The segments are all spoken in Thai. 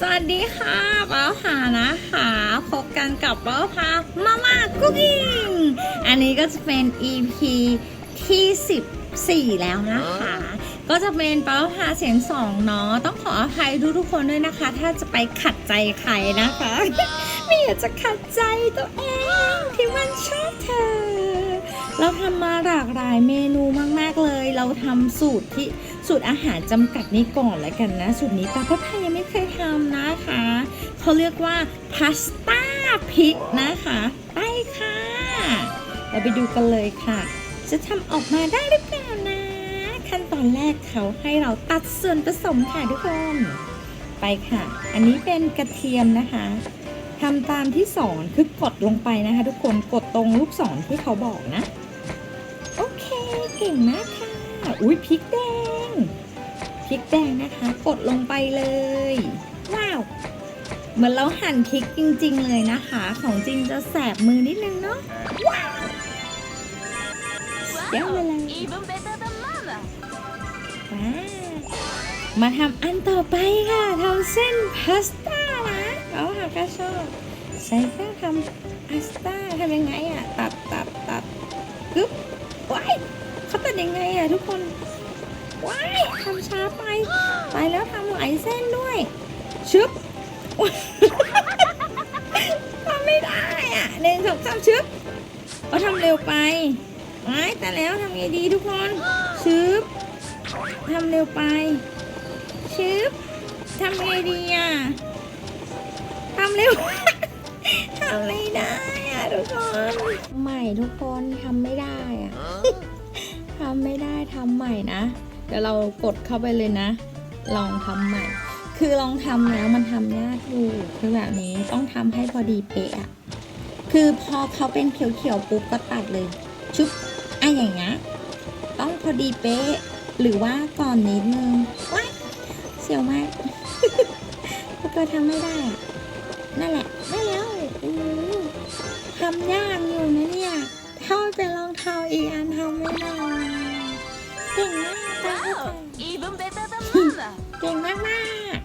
สวัสดีค่ะป้าผานะคะพบกันกับป้าผามาม่าคุกกิ้งอันนี้ก็จะเป็น EP ที่ 14 แล้วนะคะ ก็จะเป็นป้าผาเสียงสองเนาะต้องขออภัยทุกทุกๆคนด้วยนะคะ ถ้าจะไปขัดใจใครนะคะ ไม่อยากจะขัดใจตัวเองที่มันชอบเธอ เราทำมาหลากหลายเมนูมาก ๆเลย เราทำสูตรที่ สูตรอาหารจำกัดนี้ก่อนแล้วกันนะ สูตรนี้ปาพ่อพายยังไม่เคยทำนะคะเขาเรียกว่าพาสต้าพริกนะคะไปค่ะเราไปดูกันเลยค่ะ จะทำออกมาได้หรือเปล่านะ ขั้นตอนแรกเขาให้เราตัดส่วนผสมค่ะทุกคน ไปค่ะ อันนี้เป็นกระเทียมนะคะทำตามที่สอนคือกดลงไปนะคะ ทุกคนกดตรงลูกศรที่เขาบอกนะ โอเคเก่งมากค่ะ อุ้ยพริกแดง พริกแดงนะคะ กดลงไปเลย ว้าว เหมือนเราหั่นพริกจริง ๆ เลยนะคะ ของจริงจะแสบมือนิดนึงเนาะว้าวเดี๋ยวเลย Even better than mama. ว้าวมาทำอันต่อไปค่ะทำเส้นพาสต้านะเอาค่ะก็ชอบใส่เครื่องทำพาสต้าทำยังไงอะ ตัดตัดตัดกึ๊บว้ายเขาตัดยังไงอะทุกคน ว้ายทำช้าไป ไปแล้วทำหลายเส้นด้วย ชึบทำไม่ได้อะหนึ่งสองสามชึบเขาทำเร็วไปว้ายแต่แล้วทำไงดีทุกคนชึบทำเร็วไปชึบทำไงดีอะทำเร็วทำไม่ได้อะทุกคนใหม่ทุกคนทำไม่ได้อะทำไม่ได้ทำใหม่นะ เดี๋ยวเรากดเข้าไปเลยนะ ลองทำใหม่ คือลองทำแล้วมันทำยากอยู่คือแบบนี้ต้องทำให้พอดีเป๊ะอะคือพอเขาเป็นเขียวๆปุ๊บก็ตัดเลย ชุบอะอย่างเงี้ยต้องพอดีเป๊ะ หรือว่าก่อนนิดนึงว้าเสียวมากแล้วก็ทำไม่ได้ นั่นแหละได้แล้วทำยากอยู่นะเนี่ยถ้าไปลองทำอีกอันทำไม่ได้เก่งมาก Even better than mama. เก่งมากมาก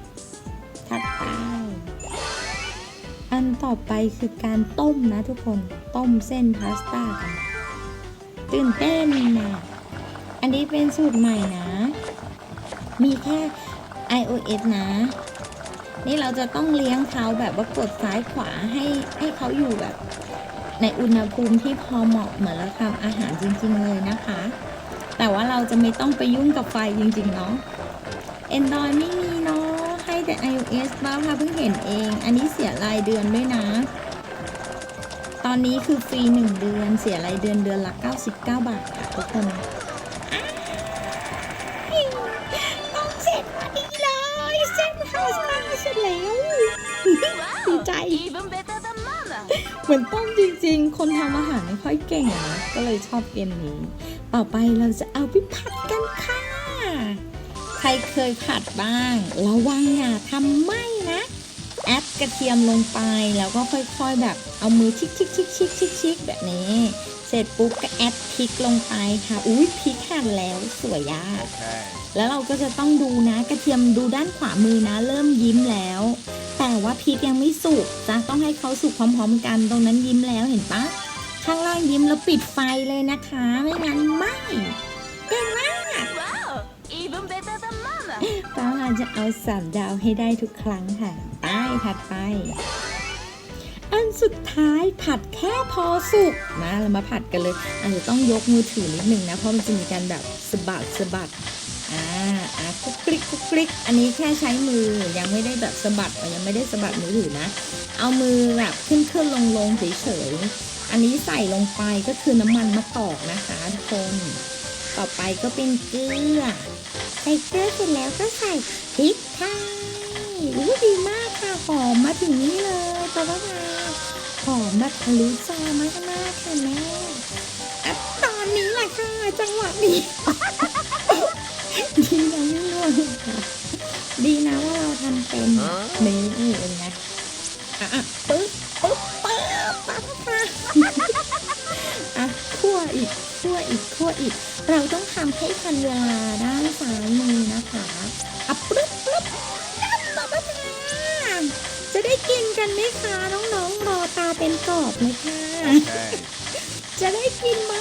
ถัดไป อันต่อไปคือการต้มนะทุกคน ต้มเส้นพาสต้ากันตื่นเต้นนะอันนี้เป็นสูตรใหม่นะ มีแค่ iOS นะ นี่เราจะต้องเลี้ยงเขาแบบว่ากดซ้ายขวาให้ให้เขาอยู่แบบ ในอุณหภูมิที่พอเหมาะเหมือนเราทำอาหารจริง ๆ เลยนะคะ แต่ว่าเราจะไม่ต้องไปยุ่งกับไฟจริงๆเนาะ Android ไม่มีเนาะให้แต่ iOS บ้างค่ะเพิ่งเห็นเอง อันนี้เสียรายเดือนด้วยนะ ตอนนี้คือฟรี 1 เดือนเสียรายเดือนเดือนละ 99 บาทค่ะทุกคนต้องเสร็จพอดีเลยเส้นพาสต้าเสร็จแล้วดีใจเหมือนต้มจริงๆ คนทำอาหารไม่ค่อยเก่งนะก็เลยชอบเกมนี้ ต่อไปเราจะเอาไปผัดกันค่ะ ใครเคยผัดบ้าง ระวังอย่าทำไหม้นะ แอดกระเทียมลงไปแล้วก็ค่อยๆแบบเอามือชิกชิกชิกชิกชิกชิกแบบนี้ เสร็จปุ๊บก็แอดพริกลงไปค่ะ อุ้ยพริกหั่นแล้วสวยยาก Okay. แล้วเราก็จะต้องดูนะกระเทียมดูด้านขวามือนะ เริ่มยิ้มแล้ว แต่ว่าพริกยังไม่สุกจะต้องให้เขาสุกพร้อม ๆ กันตรงนั้นยิ้มแล้วเห็นปะ ข้างล่างยิ้มแล้วปิดไฟเลยนะคะ ไม่งั้นไหม่เก่งมาก Wow. Even better than mama. ป้าพาจะเอาสามดาวให้ได้ทุกครั้งค่ะไปถัดไป อันสุดท้ายผัดแค่พอสุกมาเรามาผัดกันเลยอาจจะต้องยกมือถือนิดนึงนะ เพราะมันจะมีการแบบสะบัดสะบัดอ่าอะกุ๊กกริกกุ๊กกริก อันนี้แค่ใช้มือยังไม่ได้แบบสะบัดยังไม่ได้สะบัดมือถือนะ เอามือแบบขึ้นขึ้นลงลงเฉยๆ อันนี้ใส่ลงไปก็คือน้ำมันมะกอกนะคะทุกคน ต่อไปก็เป็นเกลือ ใส่เกลือเสร็จแล้วก็ใส่พริกไทยอู้ดีมากค่ะหอมมาถึงนี่เลยตะวันมาหอมแบบทะลุจอมากมากๆค่ะแม่อะตอนนี้แหละค่ะจังหวะนี้ดีนะไม่ร่วงค่ะดีนะว่าเราทำเป็นนี่เอง คั่วอีกคั่วอีก เราต้องทำให้ทันเวลาด้านซ้ายมือนะคะอะปึ๊บปึ๊บปั๊บปั๊บปั๊บกันไหมคะน้องๆรอตาเป็นกรอบเลยค่ะ Okay. จะได้กินไหม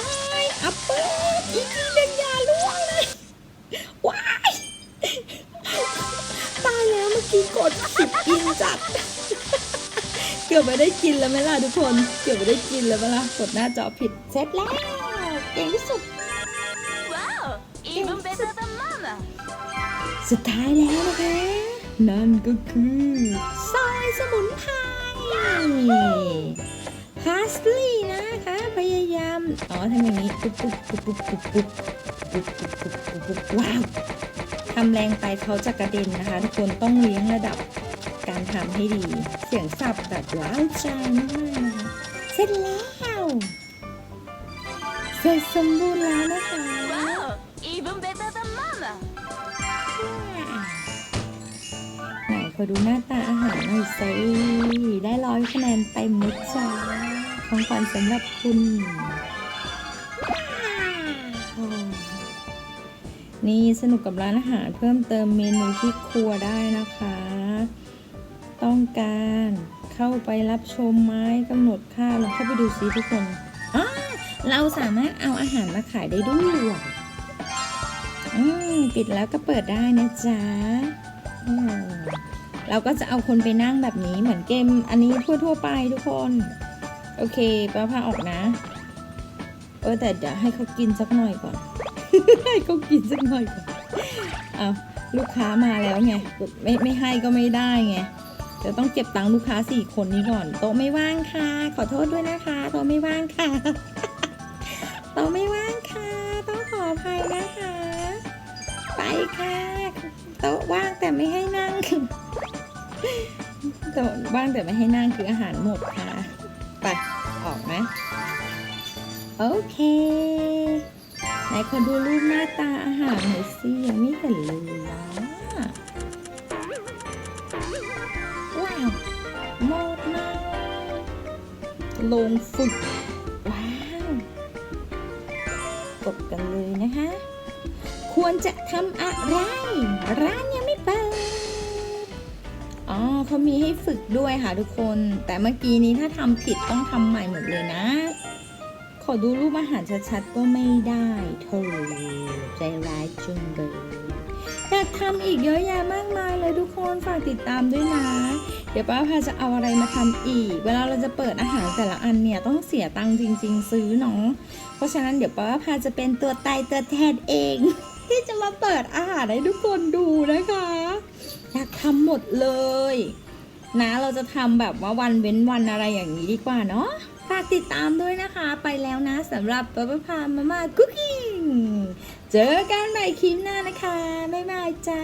อัปเปิลอีกทีหนึ่งอยาล่วงเลยว้ายตายแล้วเมื่อกี้กดสิบอินจัดเกือบไม่ได้กินแล้วไหมล่ะทุกคน เกือบไม่ได้กินแล้วไหมล่ะกดหน้าจอผิดเสร็จแล้ว เก่งที่สุด Wow! Even better than Mama! สุดท้ายแล้วนะคะ นั่นก็คือซอยสมุนไพรพาสลีย์นะคะ พยายาม อ๋อทำอย่างนี้ ปุ๊บปุ๊บปุ๊บปุ๊บปุ๊บปุ๊บปุ๊บปุ๊บปุ๊บปุ๊บปุ๊บว้าวทำแรงไปเขาจะกระเด็นนะคะ ทุกคนต้องเลี้ยงระดับการทำให้ดี เสียงสับแบบว้าวใจมากๆนะคะเสร็จแล้ว เสร็จสมบูรณ์แล้วนะคะ Wow! Even better than Mama! ไหนขอดูหน้าตาอาหารหน่อยสิได้ร้อยคะแนนเต็มนะจ๊ะของขวัญสำหรับคุณว้าวนี่สนุกกับร้านอาหารเพิ่มเติมเมนูที่ครัวได้นะคะ ต้องการเข้าไปรับชมไหม้กำหนดค่าลองเข้าไปดูซิทุกคนอ่า เราสามารถเอาอาหารมาขายได้ด้วยอืมปิดแล้วก็เปิดได้นะจ๊ะเราก็จะเอาคนไปนั่งแบบนี้เหมือนเกมอันนี้ทั่วๆไปทุกคน โอเคป้าพาออกนะ เออแต่เดี๋ยวให้เขากินสักหน่อยก่อน ให้เขากินสักหน่อยก่อนเอาลูกค้ามาแล้วไงไม่ไม่ให้ก็ไม่ได้ไงเดี๋ยวต้องเก็บตังค์ลูกค้าสี่คนนี้ก่อน โต๊ะไม่ว่างค่ะ ขอโทษด้วยนะคะ โต๊ะไม่ว่างค่ะ โต๊ะไม่ว่างค่ะ ต้องขออภัยนะคะ ไปค่ะโต๊ะว่างแต่ไม่ให้นั่งโต๊ะว่างแต่ไม่ให้นั่งคืออาหารหมดค่ะไปออกนะโอเคไหนขอดูรูปหน้าตาอาหารหน่อยสิยังไม่เห็นเลยนะว้าวหมดนะลงฝึก กันเลยนะคะควรจะทำอะไร ร้านยังไม่เปิด อ๋อเขามีให้ฝึกด้วยค่ะทุกคน แต่เมื่อกี้นี้ถ้าทำผิดต้องทำใหม่หมดเลยนะ ขอดูรูปอาหารชัดๆก็ไม่ได้เธอใจร้ายจุงเลย อยากทำอีกเยอะแยะมากมายเลยทุกคนฝากติดตามด้วยนะ เดี๋ยวป้าพาจะเอาอะไรมาทำอีก เวลาเราจะเปิดอาหารแต่ละอันเนี่ยต้องเสียตังค์จริง ๆ ซื้อเนาะเพราะฉะนั้นเดี๋ยวป้าพาจะเป็นตัวตายตัวแทนเอง ที่จะมาเปิดอาหารให้ทุกคนดูนะคะ อยากทำหมดเลย นะเราจะทำแบบว่าวันเว้นวันอะไรอย่างนี้ดีกว่าเนาะฝากติดตามด้วยนะคะ ไปแล้วนะสำหรับป้าพามาม่าคุกกิ้ง เจอกันใหม่คลิปหน้านะคะ บ๊ายบายจ้า